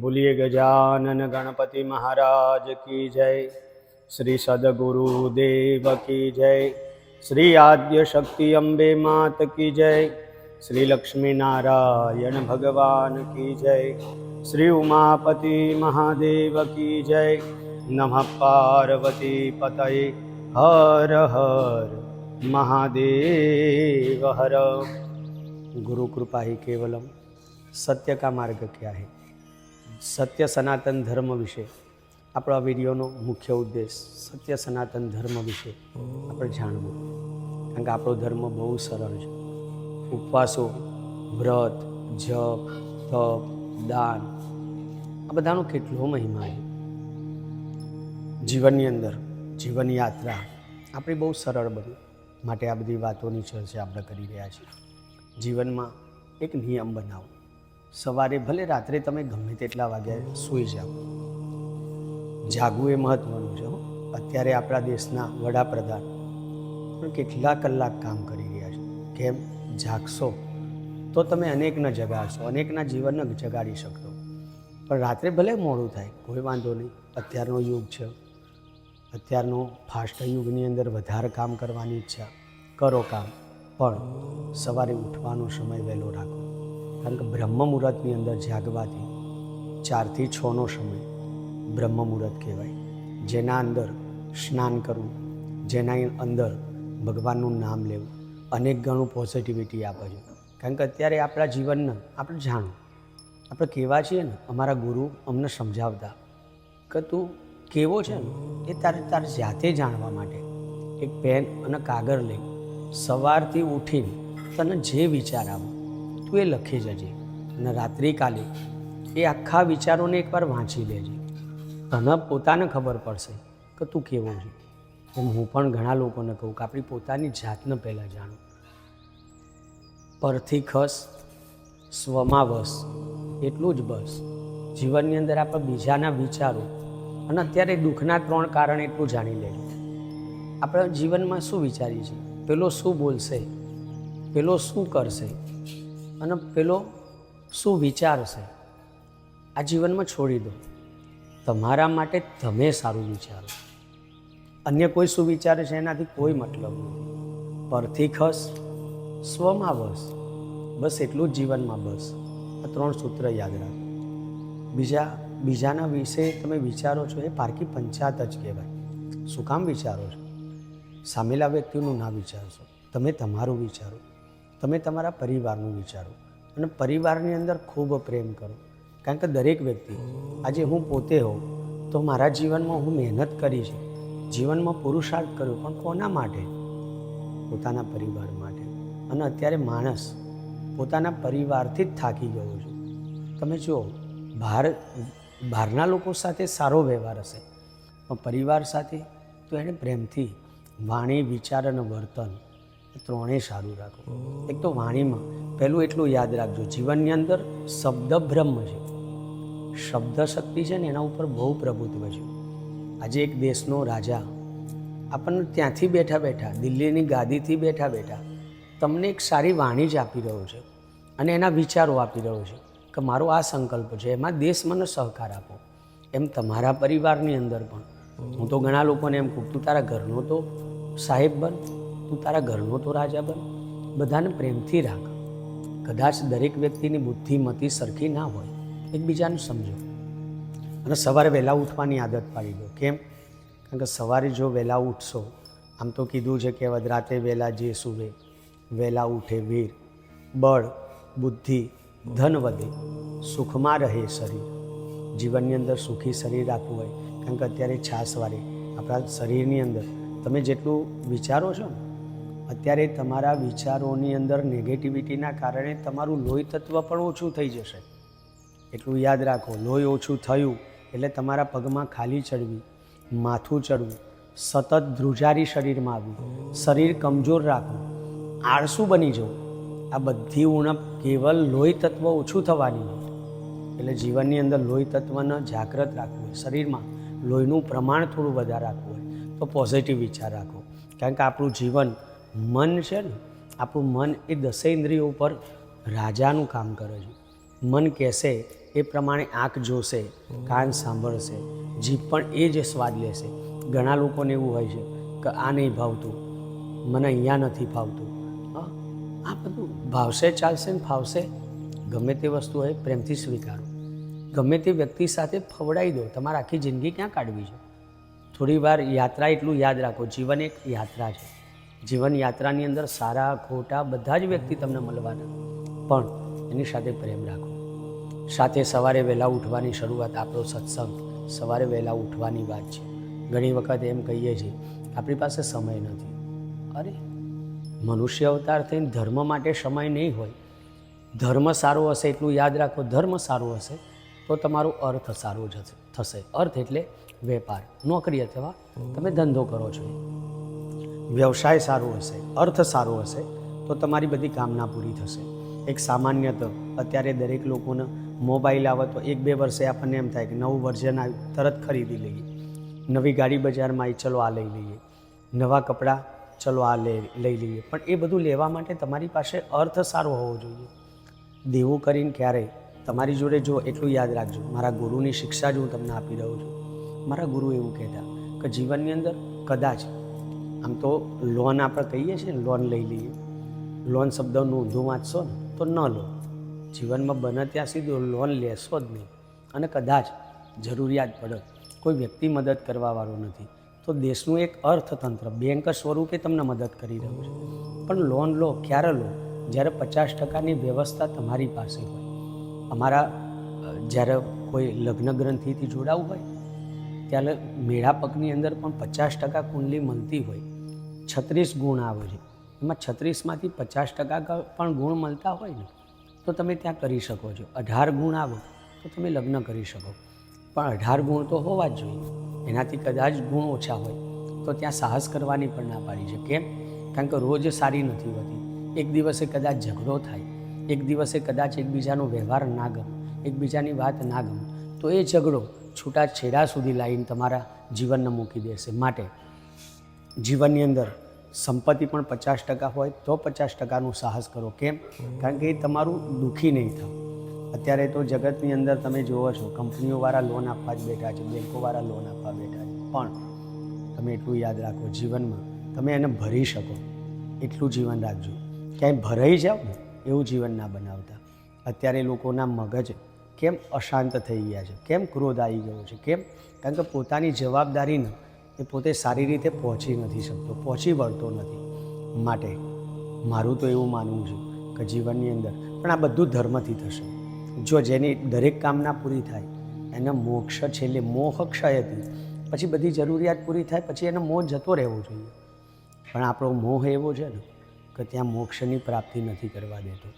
બોલીએ ગજાનન ગણપતિ મહારાજ કી જય. શ્રી સદગુરુ દેવ કી જય. શ્રી આદ્ય શક્તિ અંબે માત કી જય. શ્રી લક્ષ્મીનારાયણ ભગવાન કી જય. શ્રી ઉમાપતિ મહાદેવ કી જય. નમઃ પાર્વતી પતય. હર હર મહાદેવ હર. ગુરુ કૃપા હિ કેવલમ. સત્ય કા માર્ગ ક્યા હૈ? સત્ય સનાતન ધર્મ વિશે આપણો આ વિડીયોનો મુખ્ય ઉદ્દેશ સત્ય સનાતન ધર્મ વિશે આપણે જાણવું. કારણ કે આપણો ધર્મ બહુ સરળ છે. ઉપવાસો, વ્રત, જપ, તપ, દાન, આ બધાનો કેટલો મહિમા છે. જીવનની અંદર જીવનયાત્રા આપણી બહુ સરળ બની. માટે આ બધી વાતોની ચર્ચા આપણે કરી રહ્યા છીએ. જીવનમાં એક નિયમ બનાવો. સવારે ભલે રાત્રે તમે ગમે તેટલા વાગ્યા સૂઈ જાઓ. જાગવું એ મહત્વનું છે અત્યારે આપણા દેશના વડાપ્રધાન પણ કેટલા કલાક કામ કરી રહ્યા છે. કેમ? જાગશો. તો તમે અનેકને જગાડશો, અનેકના જીવનને જગાડી શકશો. પણ રાત્રે ભલે મોડું થાય, કોઈ વાંધો નહીં. અત્યારનો યુગ છે. અત્યારનો ફાસ્ટ યુગની અંદર વધારે કામ કરવાની ઈચ્છા. કરો કામ. પણ સવારે ઉઠવાનો સમય વહેલો રાખો. કારણ કે બ્રહ્મ મુહૂર્તની અંદર જાગવાથી ચારથી છનો સમય બ્રહ્મ મુહૂર્ત કહેવાય. જેના અંદર સ્નાન કરવું, જેના અંદર ભગવાનનું નામ લેવું, અનેક ગણું પોઝિટિવિટી આપે છે. કારણ કે અત્યારે આપણા જીવનને આપણે જાણો, આપણે કેવા છીએ ને, અમારા ગુરુ અમને સમજાવતા કે તું કેવો છે ને, એ તારે તારે જાતે જાણવા માટે એક પેન અને કાગળ લઈ સવારથી ઉઠીને તને જે વિચાર આવે તું એ લખી જજે અને રાત્રિકાલે એ આખા વિચારોને એકવાર વાંચી લેજે. તને પોતાને ખબર પડશે કે તું કેવો છે. એમ હું પણ ઘણા લોકોને કહું કે આપણી પોતાની જાતને પહેલાં જાણો. પરથી ખસ, સ્વમાં વસ, એટલું જ બસ. જીવનની અંદર આપણે બીજાના વિચારો અને અત્યારે દુઃખના ત્રણ કારણ એટલું જાણી લે આપણે જીવનમાં શું વિચારીએ છીએ? પેલો શું બોલશે? પેલો શું કરશે? અને પેલો, શું વિચારશે આ જીવનમાં છોડી દો. તમારા માટે તમે સારું વિચારો. અન્ય કોઈ શું વિચારે છે એનાથી કોઈ મતલબ નહીં. પરથી ખસ, સ્વમાં બસ બસ એટલું જ જીવનમાં બસ. આ ત્રણ સૂત્ર યાદ રાખો. બીજા, બીજાના વિશે તમે વિચારો છો એ પારકી પંચાયત જ કહેવાય. શું કામ વિચારો છો? સામેલા વ્યક્તિનું ના વિચારશો. તમે તમારું વિચારો. તમે તમારા પરિવારનું વિચારો અને પરિવારની અંદર ખૂબ પ્રેમ કરો. કારણ કે દરેક વ્યક્તિ, આજે હું પોતે હોઉં, તો મારા જીવનમાં હું મહેનત કરી છે. જીવનમાં પુરુષાર્થ કર્યો, પણ કોના માટે? પોતાના પરિવાર માટે. અને અત્યારે માણસ પોતાના પરિવારથી જ થાકી ગયો છે. તમે જુઓ, બહાર, બહારના લોકો સાથે સારો વ્યવહાર હશે, પણ પરિવાર સાથે તો એને પ્રેમથી વાણી, વિચાર અને વર્તન ત્રણેય સારું રાખો. એક તો વાણીમાં, પહેલું એટલું યાદ રાખજો, જીવનની અંદર શબ્દ બ્રહ્મ છે. શબ્દ શક્તિ છે ને એના ઉપર બહુ પ્રભુત્વ છે. આજે એક દેશનો રાજા, આપણને ત્યાંથી બેઠા બેઠા, દિલ્હીની ગાદીથી બેઠા બેઠા, તમને એક સારી વાણી જ આપી રહ્યો છે અને એના વિચારો આપી રહ્યો છે કે મારો આ સંકલ્પ છે, એમાં દેશ મને સહકાર આપો. એમ તમારા પરિવારની અંદર પણ. હું તો ઘણા લોકોને એમ કહું, તું તારા ઘરનો તો સાહેબ બન તું તારા ઘરનો તો રાજા બન. બધાને પ્રેમથી રાખ. કદાચ દરેક વ્યક્તિની બુદ્ધિમતી સરખી ના હોય, એકબીજાને સમજો. અને સવારે વહેલા ઉઠવાની આદત પાડી દો. કેમ? કારણ કે સવારે જો વહેલા ઉઠશો, આમ તો કીધું છે કે રાતે વહેલા જે સુવે, વહેલા ઉઠે વીર. બળ, બુદ્ધિ, ધન વધે. સુખમાં રહે શરીર. જીવનની અંદર સુખી શરીર રાખવું હોય. કારણ કે અત્યારે છાસવારે આપણા શરીરની અંદર તમે જેટલું વિચારો છો ને અત્યારે તમારા વિચારોની અંદર નેગેટિવિટીના કારણે તમારું લોહી તત્વ પણ ઓછું થઈ જશે. એટલું યાદ રાખો, લોહી ઓછું થયું એટલે તમારા પગમાં ખાલી ચડવી, માથું ચડવું, સતત ધ્રુજારી શરીરમાં આવવું, શરીર કમજોર રાખવું, આળસું બની જવું, આ બધી ઉણપ કેવલ લોહી તત્વ ઓછું થવાની એટલે જીવનની અંદર લોહી તત્વને જાગૃત રાખવું હોય. શરીરમાં લોહીનું પ્રમાણ થોડું વધારે રાખવું હોય. તો પોઝિટિવ વિચાર રાખો. કારણ કે આપણું જીવન મન છે ને, આપણું મન એ દસેન્દ્રિયો ઉપર રાજાનું કામ કરે છે. મન કહેશે, એ પ્રમાણે આંખ જોશે, કાન સાંભળશે, જીભ પણ એ જ સ્વાદ લેશે. ઘણા લોકોને એવું હોય છે કે, આ નહીં ભાવતું, મને અહીંયા નથી ફાવતું હા, આ બધું ભાવશે, ચાલશે ને ફાવશે. ગમે તે વસ્તુ હોય, પ્રેમથી સ્વીકારો. ગમે તે વ્યક્તિ સાથે ફવડાવી દો, તમારે આખી જિંદગી ક્યાં કાઢવી છે? થોડી વાર યાત્રા એટલું યાદ રાખો, જીવન એક યાત્રા છે. જીવન યાત્રાની અંદર સારા, ખોટા બધા જ વ્યક્તિ તમને મળવાના. પણ એની સાથે પ્રેમ રાખો. સાથે સવારે વહેલા ઉઠવાની શરૂઆત આપણો સત્સંગ, સવારે વહેલા ઉઠવાની વાત છે. ઘણી વખત એમ કહીએ છીએ, આપણી પાસે સમય નથી. અરે! મનુષ્ય અવતાર થઈને ધર્મ માટે સમય નહીં હોય. ધર્મ સારો હશે એટલું યાદ રાખો, ધર્મ સારો હશે તો તમારો અર્થ સારો જશે થશે. અર્થ એટલે વેપાર, નોકરી અથવા તમે ધંધો કરો છો. વ્યવસાય સારો હશે, અર્થ સારો હશે, તો તમારી બધી કામના પૂરી થશે. એક સામાન્યત અત્યારે દરેક લોકોને મોબાઈલ આવે તો એક બે વર્ષે આપણને એમ થાય કે નવું વર્ઝન આવ્યું તરત ખરીદી લઈએ. નવી ગાડી બજારમાં આવી ચલો આ લઈ લઈએ. નવા કપડાં, ચલો આ લઈ લઈ લઈએ. પણ એ બધું લેવા માટે તમારી પાસે અર્થ સારો હોવો જોઈએ. દેવું કરીને ક્યારેય તમારી જોડે જો એટલું યાદ રાખજો. મારા ગુરુની શિક્ષા જ હું તમને આપી રહ્યો છું. મારા ગુરુ એવું કહેતા કે જીવનની અંદર કદાચ આમ તો લોન આપણે કહીએ છીએ ને, લોન લઈ લઈએ. લોન શબ્દનું ઊંધું વાંચશો ને તો ન લો. જીવનમાં બને ત્યાં સુધી લોન લેશો જ નહીં. અને કદાચ જરૂરિયાત પડે, કોઈ વ્યક્તિ મદદ કરવાવાળો નથી. તો દેશનું એક અર્થતંત્ર, બેંક સ્વરૂપે તમને મદદ કરી રહ્યું છે. પણ લોન લો, ક્યારે લો? જ્યારે પચાસ ટકાની વ્યવસ્થા તમારી પાસે હોય. અમારા જ્યારે કોઈ લગ્ન ગ્રંથિથી જોડાવું હોય, ત્યારે મેળાપકની અંદર પણ પચાસ ટકા કુંડલી મળતી હોય. છત્રીસ ગુણ આવે છે. એમાં છત્રીસમાંથી પચાસ ટકા પણ ગુણ મળતા હોય ને, તો તમે ત્યાં કરી શકો છો. અઢાર ગુણ આવે, તો તમે લગ્ન કરી શકો. પણ અઢાર ગુણ તો હોવા જ જોઈએ. એનાથી કદાચ ગુણ ઓછા હોય, તો ત્યાં સાહસ કરવાની પણ ના પાડી છે કેમ કારણ કે રોજ સારી નથી હોતી. એક દિવસે કદાચ ઝઘડો થાય, એક દિવસે કદાચ એકબીજાનો વ્યવહાર ના ગમે, એકબીજાની વાત ના ગમે, તો એ ઝઘડો છૂટા છેડા સુધી લાવીને તમારા જીવનને મૂકી દેશે. માટે જીવનની અંદર સંપત્તિ પણ પચાસ ટકા હોય તો પચાસ ટકાનું સાહસ કરો. કેમ? કારણ કે એ તમારું દુઃખી નહીં થાવ અત્યારે તો જગતની અંદર તમે જુઓ છો, કંપનીઓવાળા લોન આપવા જ બેઠા છે બેન્કોવાળા લોન આપવા બેઠા છે. પણ તમે એટલું યાદ રાખો, જીવનમાં તમે એને ભરી શકો. એટલું જીવન રાખજો. ક્યાંય ભરાઈ જાઓ ને, એવું જીવન ના બનાવતા. અત્યારે લોકોના મગજ કેમ અશાંત થઈ ગયા છે? કેમ ક્રોધ આવી ગયો છે? કેમ? કારણ કે પોતાની જવાબદારીને એ પોતે સારી રીતે પહોંચી નથી શકતો, પહોંચી વળતો નથી. માટે મારું તો એવું માનવું છે કે જીવનની અંદર પણ આ બધું ધર્મથી થશે. જો જેની દરેક કામના પૂરી થાય, એને મોક્ષ છેલ્લે મોહ ક્ષયથી, પછી બધી જરૂરિયાત પૂરી થાય, પછી એનો મોહ જતો રહેવો જોઈએ. પણ આપણો મોહ એવો છે ને કે ત્યાં મોક્ષની પ્રાપ્તિ નથી કરવા દેતો.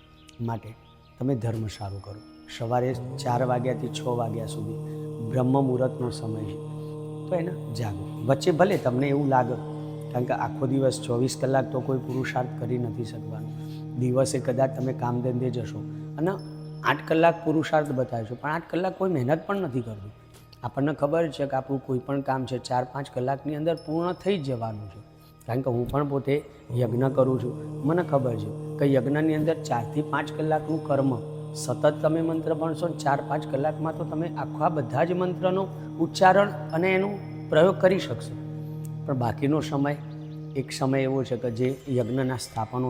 માટે તમે ધર્મ સારું કરો. સવારે ચાર વાગ્યાથી છ વાગ્યા સુધી બ્રહ્મ મુહૂર્તનો સમય છે. તો એને જાગો. વચ્ચે ભલે તમને એવું લાગે, કારણ કે આખો દિવસ ચોવીસ કલાક તો કોઈ પુરુષાર્થ કરી નથી શકવાનો. દિવસે કદાચ તમે કામ ધંધે જશો. અને આઠ કલાક પુરુષાર્થ બતાવશો પણ આઠ કલાક કોઈ મહેનત પણ નથી કરતું આપણને ખબર છે કે આપણું કોઈ પણ કામ છે, ચાર પાંચ કલાકની અંદર પૂર્ણ થઈ જવાનું છે. કારણ કે હું પણ પોતે યજ્ઞ કરું છું. મને ખબર છે કે યજ્ઞની અંદર ચારથી પાંચ કલાકનું કર્મ સતત તમે મંત્ર ભણશો ને ચાર પાંચ કલાકમાં તો તમે આખા બધા જ મંત્રનો ઉચ્ચારણ અને એનો પ્રયોગ કરી શકશો. પણ બાકીનો સમય, એક સમય એવો છે કે જે યજ્ઞના સ્થાપનો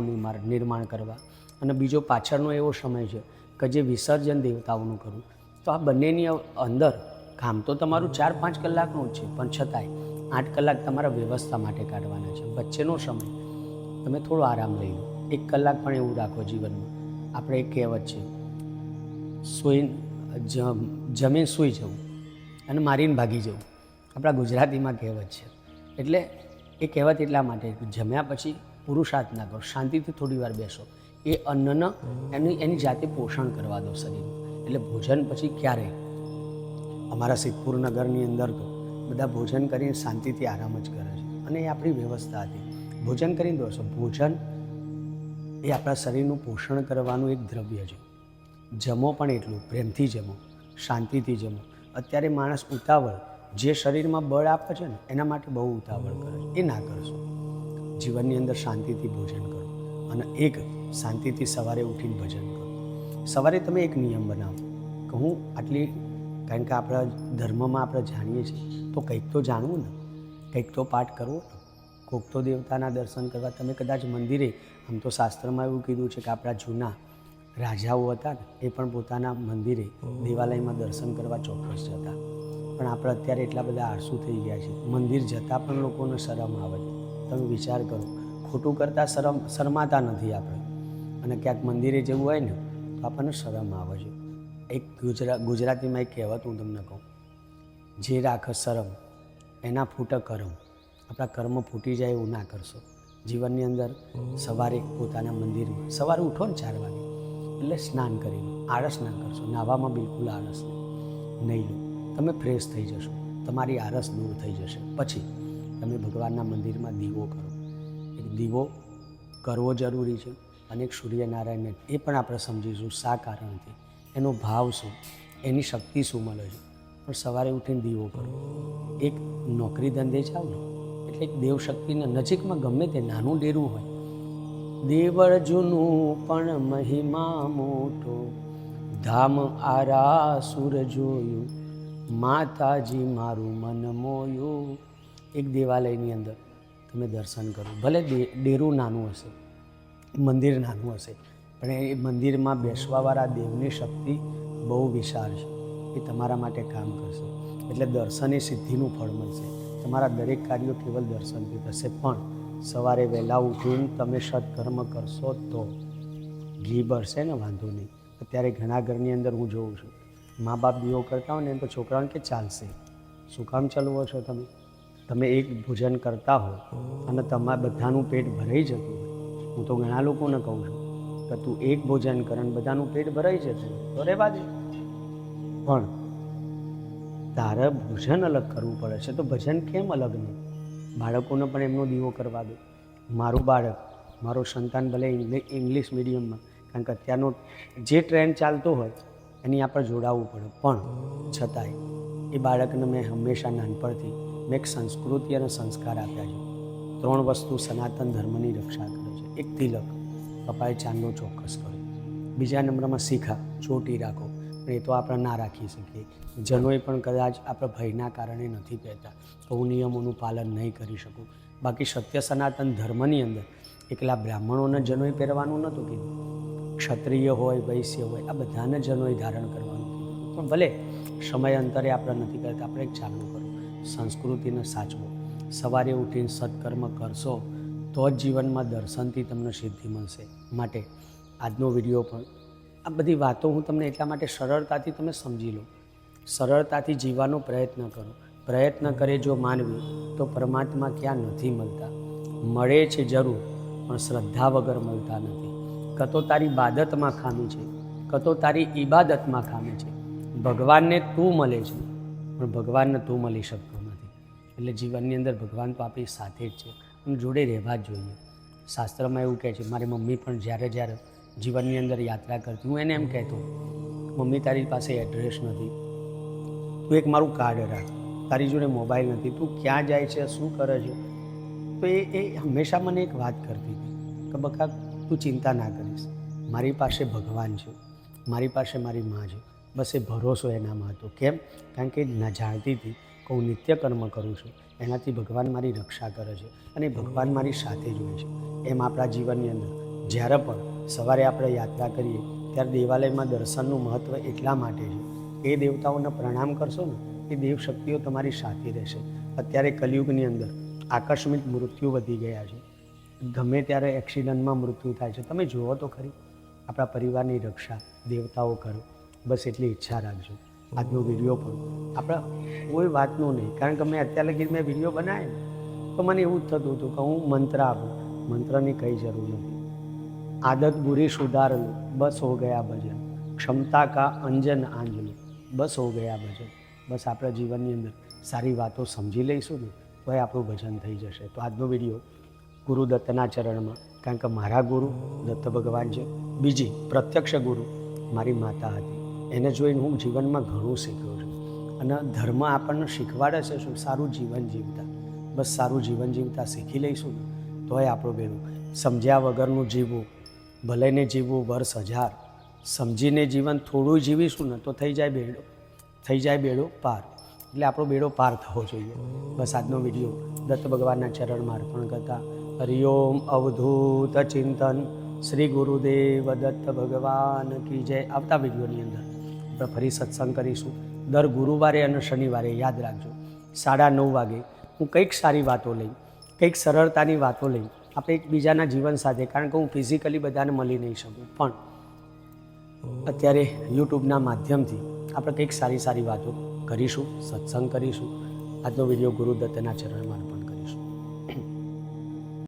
નિર્માણ કરવા અને બીજો પાછળનો એવો સમય છે કે જે વિસર્જન દેવતાઓનું કરવું. તો આ બંનેની અંદર કામ તો તમારું ચાર પાંચ કલાકનું જ છે, પણ છતાંય આઠ કલાક તમારા વ્યવસ્થા માટે કાઢવાના છે. વચ્ચેનો સમય તમે થોડો આરામ લઈ લો. એક કલાક પણ એવું રાખો જીવનમાં. આપણે એક કહેવત છે સૂઈ જમ સૂઈ જવું અને મારીને ભાગી જવું. આપણા ગુજરાતીમાં કહેવત છે. એટલે એ કહેવત એટલા માટે જમ્યા પછી પુરુષાર્થ ના કરો, શાંતિથી થોડી વાર બેસો. એ અન્નને એની એની જાતે પોષણ કરવા દો શરીરનું. એટલે ભોજન પછી ક્યારે? અમારા સિદ્ધપુર નગરની અંદર તો બધા ભોજન કરીને શાંતિથી આરામ જ કરે છે. અને એ આપણી વ્યવસ્થા હતી. ભોજન કરીને દોસ્તો ભોજન એ આપણા શરીરનું પોષણ કરવાનું એક દ્રવ્ય છે. જમો પણ એટલું, પ્રેમથી જમો, શાંતિથી જમો. અત્યારે માણસ ઉતાવળ, જે શરીરમાં બળ આપે છે ને, એના માટે બહુ ઉતાવળ કરે એ ના કરશો. જીવનની અંદર શાંતિથી ભોજન કરો અને એક શાંતિથી સવારે ઉઠીને ભજન કરો. સવારે તમે એક નિયમ બનાવો કે હું આટલી, કારણ કે આપણા ધર્મમાં આપણે જાણીએ છીએ, તો કંઈક તો જાણવું ને. કંઈક તો પાઠ કરવો ને. કોક તો દેવતાના દર્શન કરવા. તમે કદાચ મંદિરે, આમ તો શાસ્ત્રમાં એવું કીધું છે કે આપણા જૂના રાજાઓ હતા ને એ પણ પોતાના મંદિરે દેવાલયમાં દર્શન કરવા ચોક્કસ જતા. પણ આપણે અત્યારે એટલા બધા આળસુ થઈ ગયા છે મંદિર જતાં પણ લોકોને શરમ આવે છે. તમે વિચાર કરો ખોટું કરતાં શરમ શરમાતા નથી આપણે. અને ક્યાંક મંદિરે જવું હોય ને તો આપણને શરમ આવે છે. એક ગુજરાત ગુજરાતીમાં એક કહેવત હું તમને કહું. જે રાખ શરમ એના ફૂટે કરમ. આપણા કર્મ ફૂટી જાય એવું ના કરશો. જીવનની અંદર સવારે પોતાના મંદિરમાં સવારે ઉઠો ને ચાર વાગે. એટલે સ્નાન કરીને, આળસ ના કરશો નાહવામાં બિલકુલ આળસ નહીં. નહીં લો. તમે ફ્રેશ થઈ જશો. તમારી આળસ દૂર થઈ જશે. પછી તમે ભગવાનના મંદિરમાં દીવો કરો. એક દીવો કરવો જરૂરી છે અને એક સૂર્યનારાયણને એ પણ આપણે સમજીશું શા કારણથી. એનો ભાવ શું? એની શક્તિ શું મળે છે? પણ સવારે ઉઠીને દીવો કરો. એક નોકરી ધંધે જાઓ એટલે એક દેવશક્તિના નજીકમાં ગમે તે નાનું ડેરું હોય દેવળ પણ મહિમા મોટો. ધામ આરા સુર જોયું માતાજી મારું મન મોયું. એક દેવાલયની અંદર તમે દર્શન કરો. ભલે ડેરું નાનું હશે, મંદિર નાનું હશે, પણ એ મંદિરમાં બેસવાવાળા દેવની શક્તિ બહુ વિશાળ છે. એ તમારા માટે કામ કરશે. એટલે દર્શન એ સિદ્ધિનું ફળ મળશે. તમારા દરેક કાર્યો કેવલ દર્શનથી થશે. પણ સવારે વહેલા ઉઠીને તમે સત્કર્મ કરશો તો ઘી બળશે ને, વાંધો નહીં. અત્યારે ઘણા ઘરની અંદર હું જોઉં છું. મા બાપ દીવો કરતા હોય ને તો છોકરાઓને કે ચાલશે. શું કામ ચલવો છો તમે? તમે એક ભોજન કરતા હો અને તમારા બધાનું પેટ ભરાઈ જતું હોય. હું તો ઘણા લોકોને કહું છું કે તું એક ભોજન કર અને બધાનું પેટ ભરાઈ જશે તો રહેવા દે. પણ તારે ભોજન અલગ કરવું પડે છે. તો ભજન કેમ અલગ નહીં? બાળકોને પણ એમનો દીવો કરવા દો. મારું બાળક, મારો સંતાન ભલે ઇંગ્લિ- ઇંગ્લિશ મીડિયમમાં, કારણ કે અત્યારનો જે ટ્રેન્ડ ચાલતો હોય, એની આપણે જોડાવવું પડે. પણ છતાંય, એ બાળકને મેં હંમેશા નાનપણથી, મેં એક સંસ્કૃતિ અને સંસ્કાર આપ્યા છે. ત્રણ વસ્તુ સનાતન ધર્મની રક્ષા કરે છે. એક તિલક, પપ્પાએ ચાંદો ચોક્કસ કર્યો. બીજા નંબરમાં શીખા, ચોટી રાખો. પણ એ તો આપણે ના રાખી શકીએ. જનોય પણ કદાચ આપણા ભયના કારણે નથી પહેરતા. તો હું નિયમોનું પાલન નહીં કરી શકું. બાકી સત્ય સનાતન ધર્મની અંદર એકલા બ્રાહ્મણોને જનોય પહેરવાનું નહોતું કીધું. ક્ષત્રિય હોય, વૈશ્ય હોય, આ બધાને જનોય ધારણ કરવાનું પણ ભલે સમય અંતરે આપણે નથી કરતા આપણે એક ચાલુ કરો સંસ્કૃતિને સાચવો. સવારે ઉઠીને સત્કર્મ કરશો, તો જ જીવનમાં દર્શનથી તમને સિદ્ધિ મળશે. માટે આજનો વીડિયો પણ આ બધી વાતો હું તમને એટલા માટે સરળતાથી તમે સમજી લો. સરળતાથી જીવવાનો પ્રયત્ન કરો. પ્રયત્ન કરે જો માનવી, તો પરમાત્મા ક્યાં નથી મળતા. મળે છે જરૂર, પણ શ્રદ્ધા વગર મળતા નથી. કતો તારી બાદતમાં ખામી છે. કતો તારી ઈબાદતમાં ખામી છે. ભગવાનને તું મળે છે, પણ ભગવાનને તું મળી શકતો નથી. એટલે જીવનની અંદર ભગવાન તો આપણી સાથે જ છે. અને જોડે રહેવા જ જોઈએ. શાસ્ત્રમાં એવું કહે છે, મારી મમ્મી પણ જ્યારે જ્યારે જીવનની અંદર યાત્રા કરતી. હું એને એમ કહેતો, મમ્મી, તારી પાસે એડ્રેસ નથી. તું એક મારું કાર્ડ રાખ. તારી જોડે મોબાઈલ નથી. તું ક્યાં જાય છે? શું કરે છે? તો એ એ હંમેશા મને એક વાત કરતી હતી. કે, બકા, તું ચિંતા ના કરીશ. મારી પાસે ભગવાન છે. મારી પાસે મારી મા છે. બસ એ ભરોસો એનામાં હતો. કેમ? કારણ કે ના જાણતી હતી કે હું નિત્યકર્મ કરું છું. એનાથી ભગવાન મારી રક્ષા કરે છે અને ભગવાન મારી સાથે જ હોય છે. એમ આપણા જીવનની અંદર જ્યારે પણ સવારે આપણે યાત્રા કરીએ, ત્યારે દેવાલયમાં દર્શનનું મહત્ત્વ એટલા માટે છે. એ દેવતાઓને પ્રણામ કરશો ને, એ દેવશક્તિઓ તમારી સાથે રહેશે. અત્યારે કલિયુગની અંદર આકસ્મિક મૃત્યુ વધી ગયા છે. ગમે ત્યારે એક્સિડન્ટમાં મૃત્યુ થાય છે. તમે જુઓ તો ખરી, આપણા પરિવારની રક્ષા દેવતાઓ કરો. બસ એટલી ઈચ્છા રાખજો. આજનો વીડિયો પણ આપણા કોઈ વાતનું નહીં. કારણ કે મેં અત્યારે લગી મેં વીડિયો બનાવ્યો. તો મને એવું જ થતું હતું કે હું મંત્ર આપું. મંત્રની કંઈ જરૂર નથી. આદત બુરી સુધાર લો બસ હો ગયા ભજન. ક્ષમતા કા અંજન આંજલો. બસ હો ગયા ભજન. બસ આપણા જીવનની અંદર સારી વાતો સમજી લઈશું ને તો એ આપણું ભજન થઈ જશે. તો આજનો વીડિયો ગુરુ ચરણમાં. કારણ કે મારા ગુરુ દત્ત ભગવાન છે. બીજી પ્રત્યક્ષ ગુરુ મારી માતા હતી. એને જોઈને હું જીવનમાં ઘણું શીખ્યો છું. અને ધર્મ આપણને શીખવાડે છે શું? સારું જીવન જીવતા. બસ સારું જીવન જીવતા શીખી લઈશું ને, તોય આપણું બેનું સમજ્યા વગરનું જીવવું ભલે ને જીવવું વર્ષ હજાર, સમજીને જીવન થોડું જીવીશું ને તો થઈ જાય બેડો, થઈ જાય બેડો પાર. એટલે આપણો બેડો પાર થવો જોઈએ. બસ આજનો વીડિયો. દત્ત ભગવાનના ચરણમાં અર્પણ કરતા હરિઓમ અવધૂત ચિંતન. શ્રી ગુરુદેવ દત્ત ભગવાન કી જય. આવતા વિડીયોની અંદર આપણે ફરી સત્સંગ કરીશું. દર ગુરુવારે અને શનિવારે યાદ રાખજો. સાડા નવ વાગે હું કંઈક સારી વાતો લઈ, કંઈક સરળતાની વાતો લઈ આપણે એકબીજાના જીવન સાથે, કારણ કે હું ફિઝિકલી બધાને મળી નહીં શકું. પણ અત્યારે યુટ્યુબના માધ્યમથી આપણે કંઈક સારી સારી વાતો કરીશું, સત્સંગ કરીશું. આજનો વીડિયો ગુરુદત્તના ચરણમાં